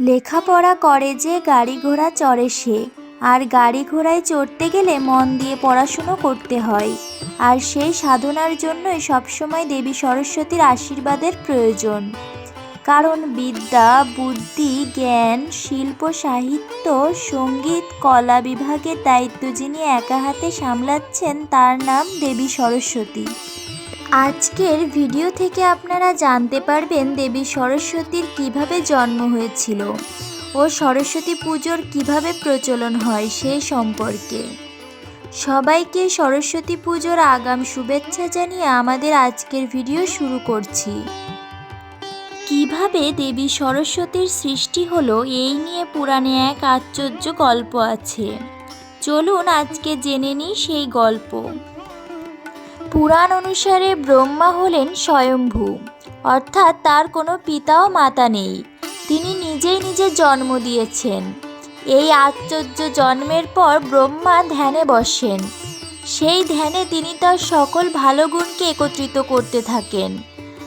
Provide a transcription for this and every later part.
লেখাপড়া করে যে গাড়ি ঘোড়া চড়ে সে। আর গাড়ি ঘোড়ায় চড়তে গেলে মন দিয়ে পড়াশুনো করতে হয়। আর সেই সাধনার জন্যই সবসময় দেবী সরস্বতীর আশীর্বাদের প্রয়োজন। কারণ বিদ্যা, বুদ্ধি, জ্ঞান, শিল্প, সাহিত্য, সংগীত, কলা বিভাগের দায়িত্ব যিনি একা হাতে সামলাচ্ছেন, তার নাম দেবী সরস্বতী। আজকের ভিডিও থেকে আপনারা জানতে পারবেন দেবী সরস্বতীর কীভাবে জন্ম হয়েছিল ও সরস্বতী পুজোর কীভাবে প্রচলন হয় সেই সম্পর্কে। সবাইকে সরস্বতী পুজোর আগাম শুভেচ্ছা জানিয়ে আমাদের আজকের ভিডিও শুরু করছি। কীভাবে দেবী সরস্বতীর সৃষ্টি হলো এই নিয়ে পুরাণে এক আশ্চর্য গল্প আছে। চলুন আজকে জেনে নিই সেই গল্প। পুরাণ অনুসারে ব্রহ্মা হলেন স্বয়ম্ভু। অর্থাৎ তার কোনো পিতা ও মাতা নেই। তিনি নিজেই নিজে জন্ম দিয়েছেন। এই আশ্চর্য জন্মের পর ব্রহ্মা ধ্যানে বসেন। সেই ধ্যানে তিনি তার সকল ভালো গুণকে একত্রিত করতে থাকেন।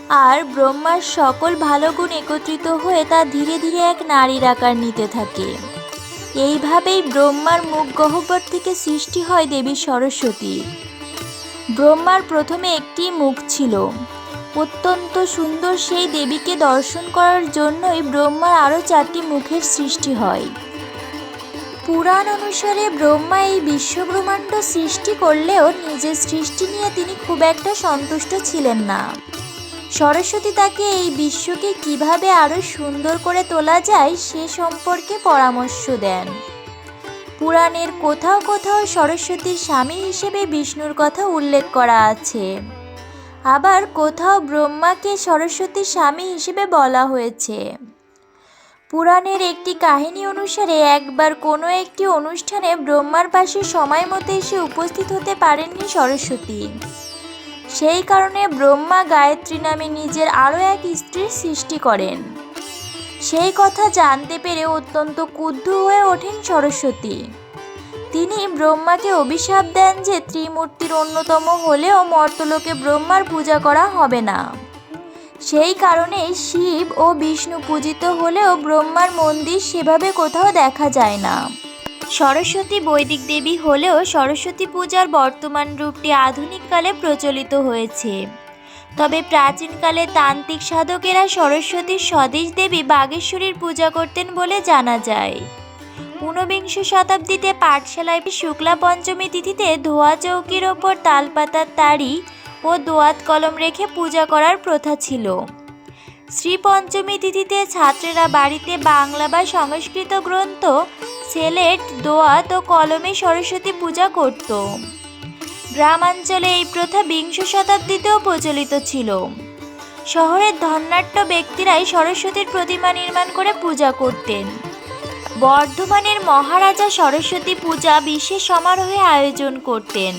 আর ব্রহ্মার সকল ভালো গুণ একত্রিত হয়ে তা ধীরে ধীরে এক নারীর আকার নিতে থাকে। এইভাবেই ব্রহ্মার মুখ গহ্বর থেকে সৃষ্টি হয় দেবী সরস্বতীর ব্রহ্মার প্রথমে একটি মুখ ছিল। অত্যন্ত সুন্দর সেই দেবীকে দর্শন করার জন্যই ব্রহ্মার আরও চারটি মুখের সৃষ্টি হয়। পুরাণ অনুসারে ব্রহ্মা এই বিশ্বব্রহ্মাণ্ড সৃষ্টি করলেও নিজের সৃষ্টি নিয়ে তিনি খুব একটা সন্তুষ্ট ছিলেন না। সরস্বতী তাকে এই বিশ্বকে কীভাবে আরও সুন্দর করে তোলা যায় সে সম্পর্কে পরামর্শ দেন। পুরাণের কোথাও কোথাও সরস্বতীর স্বামী হিসেবে বিষ্ণুর কথা উল্লেখ করা আছে। আবার কোথাও ব্রহ্মাকে সরস্বতীর স্বামী হিসেবে বলা হয়েছে। পুরাণের একটি কাহিনী অনুসারে একবার কোনো একটি অনুষ্ঠানে ব্রহ্মার পাশে সময় মতো এসে উপস্থিত হতে পারেননি সরস্বতী। সেই কারণে ব্রহ্মা গায়ত্রী নামে নিজের আরও এক স্ত্রীর সৃষ্টি করেন। সেই কথা জানতে পেরে অত্যন্ত ক্রুদ্ধ হয়ে ওঠেন সরস্বতী। তিনি ব্রহ্মাকে অভিশাপ দেন যে ত্রিমূর্তির অন্যতম হলেও মর্তলোকে ব্রহ্মার পূজা করা হবে না। সেই কারণে শিব ও বিষ্ণু পূজিত হলেও ব্রহ্মার মন্দির সেভাবে কোথাও দেখা যায় না। সরস্বতী বৈদিক দেবী হলেও সরস্বতী পূজার বর্তমান রূপটি আধুনিককালে প্রচলিত হয়েছে। তবে প্রাচীনকালে তান্ত্রিক সাধকেরা সরস্বতীর স্বদেশ দেবী বাগেশ্বরীর পূজা করতেন বলে জানা যায়। ঊনবিংশ শতাব্দীতে পাঠশালায় শুক্লা পঞ্চমী তিথিতে ধোয়া চৌকির ওপর তালপাতার তাড়ি ও দোয়াত কলম রেখে পূজা করার প্রথা ছিল। শ্রী পঞ্চমী তিথিতে ছাত্রেরা বাড়িতে বাংলা বা সংস্কৃত গ্রন্থ, সেলেট, দোয়াত ও কলমে সরস্বতী পূজা করত। গ্রামাঞ্চলে এই প্রথা বিংশ শতাব্দীতেও প্রচলিত ছিল। শহরের ধন্যাট্য ব্যক্তিরাই সরস্বতীর প্রতিমা নির্মাণ করে পূজা করতেন। বর্ধমানের মহারাজা সরস্বতী পূজা বিশেষ সমারোহে আয়োজন করতেন।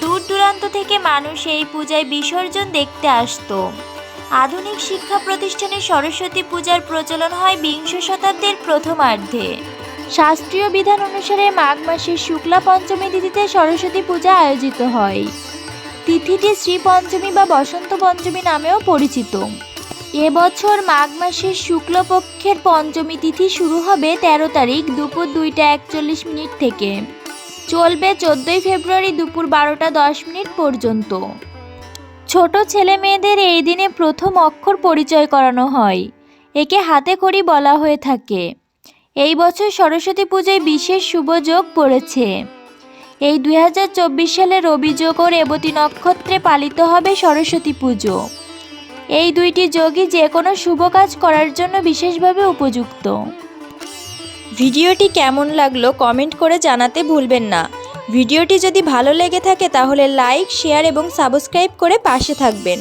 দূর দূরান্ত থেকে মানুষ এই পূজায় বিসর্জন দেখতে আসতো। আধুনিক শিক্ষা প্রতিষ্ঠানে সরস্বতী পূজার প্রচলন হয় বিংশ শতাব্দীর প্রথমার্ধে। শাস্ত্রীয় বিধান অনুসারে মাঘ মাসের শুক্লা পঞ্চমী তিথিতে সরস্বতী পূজা আয়োজিত হয়। তিথিটি শ্রী পঞ্চমী বা বসন্ত পঞ্চমী নামেও পরিচিত। এবছর মাঘ মাসের শুক্লপক্ষের পঞ্চমী তিথি শুরু হবে তেরো তারিখ দুপুর দুইটা একচল্লিশ মিনিট থেকে। চলবে চোদ্দোই ফেব্রুয়ারি দুপুর বারোটা দশ মিনিট পর্যন্ত। ছোট ছেলে মেয়েদের এই দিনে প্রথম অক্ষর পরিচয় করানো হয়। একে হাতে খড়ি বলা হয়ে থাকে। এই বছর সরস্বতী পুজোয় বিশেষ শুভ যোগ পড়েছে। এই দুই হাজার চব্বিশ সালে রবি যোগ ও রেবতী নক্ষত্রে পালিত হবে সরস্বতী পুজো। এই দুইটি যোগই যে কোনো শুভ কাজ করার জন্য বিশেষভাবে উপযুক্ত। ভিডিওটি কেমন লাগল কমেন্ট করে জানাতে ভুলবেন না। ভিডিওটি যদি ভালো লেগে থাকে তাহলে লাইক, শেয়ার এবং সাবস্ক্রাইব করে পাশে থাকবেন।